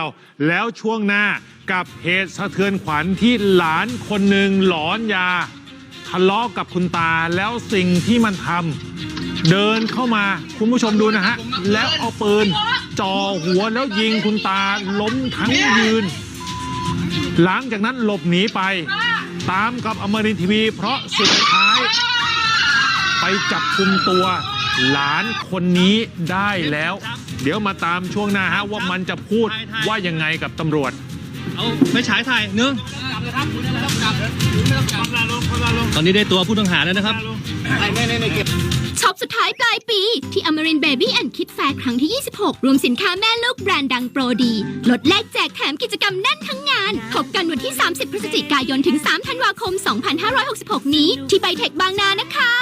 ยว แล้วช่วงหน้ากับเหตุสะเทือนขวัญที่หลานคนหนึ่งหลอนยาทะเลาะกับคุณตาแล้วสิ่งที่มันทำเดินเข้ามาคุณผู้ชมดูนะฮะ แล้วเอาปืนจ่อหัวแล้วยิงคุณตาล้มทั้งยืน หลังจากนั้นหลบหนีไป ตามกับอมรินทีวี เพราะสุดท้าย ไปจับกุมตัว หลานคนนี้ได้แล้ว เดี๋ยวมาตามช่วงหน้าฮะว่ามันจะพูดว่ายังไงกับตำรวจ เอาไปฉายถ่ายหนึ่งตอนนี้ได้ตัวผู้ต้องหาแล้วนะครับช็อปสุดท้ายปลายปี ที่อมรินเบบี้แอนด์คิดแฟร์ครั้งที่ 26 รวมสินค้าแม่ลูกแบรนด์ดังโปรดี ลดแลกแจกแถมกิจกรรมแน่นทั้งงาน พบกันวันที่ 30 พฤศจิกายนถึง 3 ธันวาคม 2566 นี้ ที่ไบเทคบางนานะคะ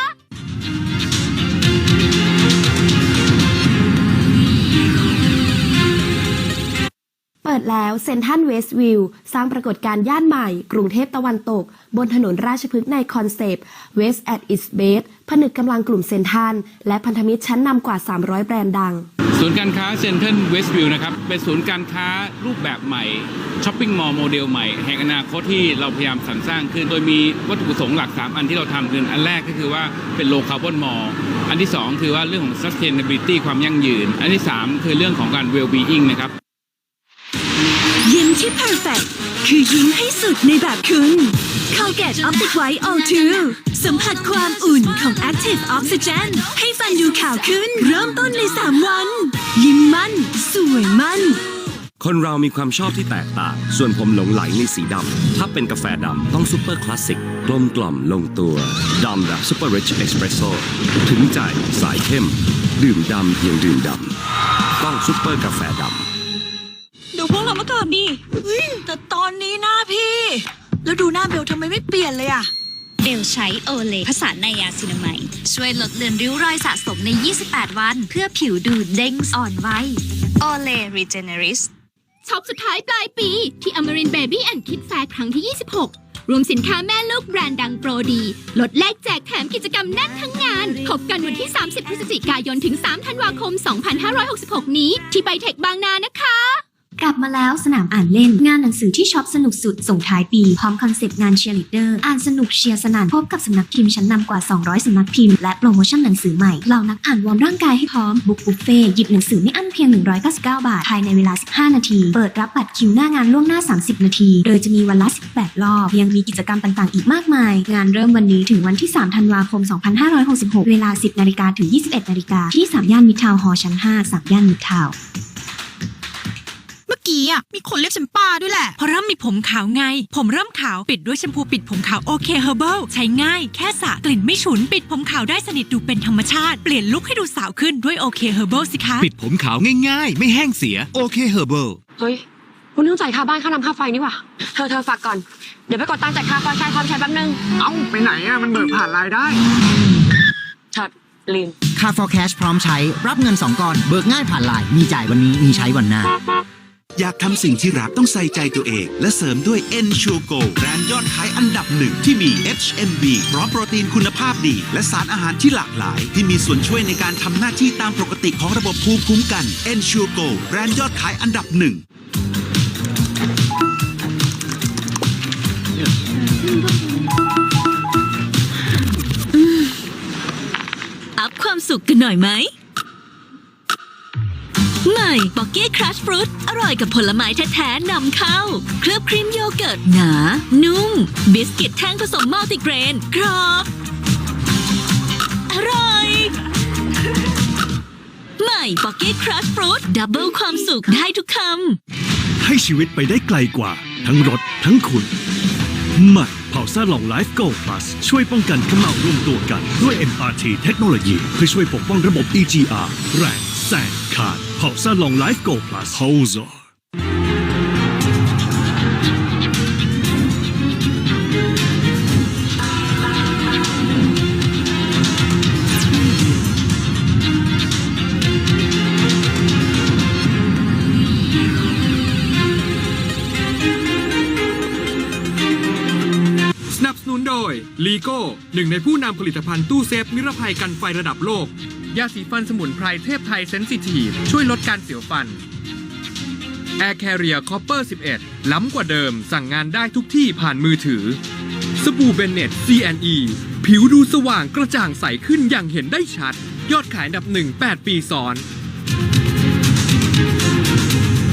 ดแล้วเซนทันเวสต์วิวสร้างปรากฏการณ์ย่านใหม่ กรุงเทพตะวันตก บนถนนราชพฤกษ์ในคอนเซปต์ West at its best ผนึกกำลังกลุ่มเซนทันและพันธมิตรชั้นนำกว่า 300 แบรนด์ดัง ศูนย์การค้าเซ็นทรัลเวสต์วิวนะครับ เป็นศูนย์การค้ารูปแบบใหม่ช้อปปิ้งมอลล์โมเดลใหม่ แห่งอนาคตที่เราพยายามสรรสร้างขึ้น โดยมีวัตถุประสงค์หลัก 3 อันที่เราทำคืออันแรกก็คือว่าเป็นโลคาร์บอนมอลล์อันที่ 2 คือว่าเรื่องของ sustainability ความยั่งยืน อันที่ 3 คือเรื่องของการ well being นะครับ ที่ perfect คือยิ้มให้สุดในแบบคุณ Colgate Optic White O2 สัมผัสความอุ่นของ Active Oxygen ให้ฟันดูขาวขึ้น เริ่มต้นใน 3 วัน ยิ้มมั่น สวยมั่น คนเรามีความชอบที่แตกต่าง ส่วนผมหลงไหลในสีดำ ถ้าเป็นกาแฟดำ ต้องซูเปอร์คลาสสิก กลมกล่อมลงตัว ดำแบบซูเปอร์ริชเอสเปรสโซ่ถึงใจสายเข้ม ดื่มดำเพียงดื่มดำ ต้องซูเปอร์กาแฟดำ ดูพวกเราเมื่อก่อนดิเฮ้ยแต่ตอนนี้หน้าพี่ แล้วดูหน้าเบลทำไมไม่เปลี่ยนเลยอะเบลใช้โอเลผสานไนยาซินามายช่วยลดเลือนริ้วรอยสะสมใน 28 วัน เพื่อผิวดูเด้งอ่อนไวโอเลรีเจเนริสช็อปสุดท้ายปลายปี ที่อมรินเบบี้แอนด์คิดแฟร์ครั้งที่ 26 รวมสินค้าแม่ลูกแบรนด์ดังโปรดี ลดแลกแจกแถมกิจกรรมแน่นทั้งงานพบกันวันที่ 30 พฤศจิกายนถึง 3 ธันวาคม 2566 นี้ ที่ไบเทคบางนานะคะ กลับมาแล้วสนามอ่านเล่นงานหนังสือที่ช็อปสนุกสุดส่งท้ายปี พร้อมคอนเซปต์งานเชียร์ลีดเดอร์ อ่านสนุกเชียร์สนั่นพบกับสำนักพิมพ์ชั้นนำกว่า 200 สำนักพิมพ์และโปรโมชั่นหนังสือใหม่เหล่านักอ่านวอร์มร่างกายให้พร้อมบุกบุฟเฟ่หยิบหนังสือไม่อั้นเพียง 199 บาท ภายในเวลา 15 นาที เปิดรับบัตรคิวหน้างานล่วงหน้า 30 นาที โดยจะมีวันละ 18 รอบ ยังมีกิจกรรมต่างๆ อีกมากมาย งานเริ่มวันนี้ถึงวันที่ 3 ธันวาคม 2566 เวลา 10 นาฬิกาถึง 21 นาฬิกาที่3ย่านมิตรทาวน์ฮอชั้น 5 3ย่านมิตรทาวน์ กี้อะมีคนเรียกฉันป้าด้วยแหละเพราะเริ่มมีผมขาวไง ผมเริ่มขาวปิดด้วยแชมพูปิดผมขาวโอเคเฮอร์เบิลใช้ง่ายแค่สระกลิ่นไม่ฉุนปิดผมขาวได้สนิทดูเป็นธรรมชาติ เปลี่ยนลุคให้ดูสาวขึ้นด้วยโอเคเฮอร์เบิลสิคะปิดผมขาวง่ายๆ ไม่แห้งเสียโอเคเฮอร์เบิลเฮ้ยคุณต้องจ่ายค่าบ้านค่าน้ำค่าไฟนี่หว่าเธอเธอฝากก่อน เดี๋ยวไปกดตังค์จ่ายค่าไฟใช้ความใช้แป๊บนึง เอ้าไปไหนอะมันเบิกผ่านรายได้ช็อตลืม ค่า for cash พร้อมใช้รับเงิน 2ก้อน เบิกง่ายผ่านไลน์มีจ่ายวันนี้มีใช้วันหน้า อยากทำสิ่งที่รักต้องใส่ใจตัวเอง และเสริมด้วย Ensure Go แบรนด์ยอดขายอันดับหนึ่งที่มี HMB พร้อมโปรตีนคุณภาพดี และสารอาหารที่หลากหลาย ที่มีส่วนช่วยในการทำหน้าที่ตามปกติของระบบภูมิคุ้มกัน Ensure Go แบรนด์ยอดขายอันดับหนึ่งอัพความสุขกันหน่อยไหม ใหม่บ็อกเก้ครัชฟรุตอร่อยกับผลไม้แท้ๆนำเข้า เคลือบครีมโยเกิร์ตหนา นุ่ม บิสกิตแท่งผสมมัลติเกรนกรอบ อร่อย ใหม่บ็อกเก้ครัชฟรุตดับเบิลความสุขได้ทุกคำ ให้ชีวิตไปได้ไกลกว่า ทั้งรถทั้งคุณใหม่เผาซ่าลองไลฟ์โกล plus ช่วยป้องกันเขม่ารวมตัวกันด้วย MRT เทคโนโลยีเพื่อช่วยปกป้องระบบ EGR แรง แสงขาดเผาซ่าลองไลฟ์โกล plus h o l z o สนับสนุนโดยลีโก้หนึ่งในผู้นำผลิตภัณฑ์ตู้เซฟนิรภัยกันไฟระดับโลก ยาสีฟันสมุนไพรเทพไทยเซนซิทีฟช่วยลดการเสียวฟัน Air Carrier Copper 11 ล้ำกว่าเดิมสั่งงานได้ทุกที่ผ่านมือถือ สบู่เบนเน็ต CNE ผิวดูสว่างกระจ่างใสขึ้นอย่างเห็นได้ชัด ยอดขายอันดับหนึ่ง8ปีซ้อน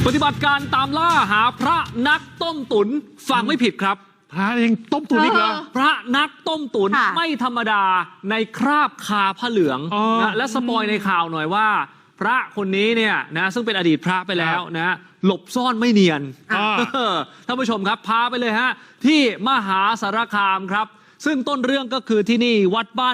ปฏิบัติการตามล่าหาพระนักต้มตุนฟังไม่ผิดครับ พระเองต้มตุ๋นอีกเหรอ พระนักต้มตุนค่ะ ไม่ธรรมดาในคราบคาผ้าเหลืองอ๋อนะและสปอยในข่าวหน่อยว่า พระคนนี้เนี่ยนะซึ่งเป็นอดีตพระไปแล้วนะหลบซ่อนไม่เนียนอ่าท่านผู้ชมครับพาไปเลยฮะ ที่มหาสารคามครับ ซึ่งต้นเรื่องก็คือที่นี่วัดบ้าน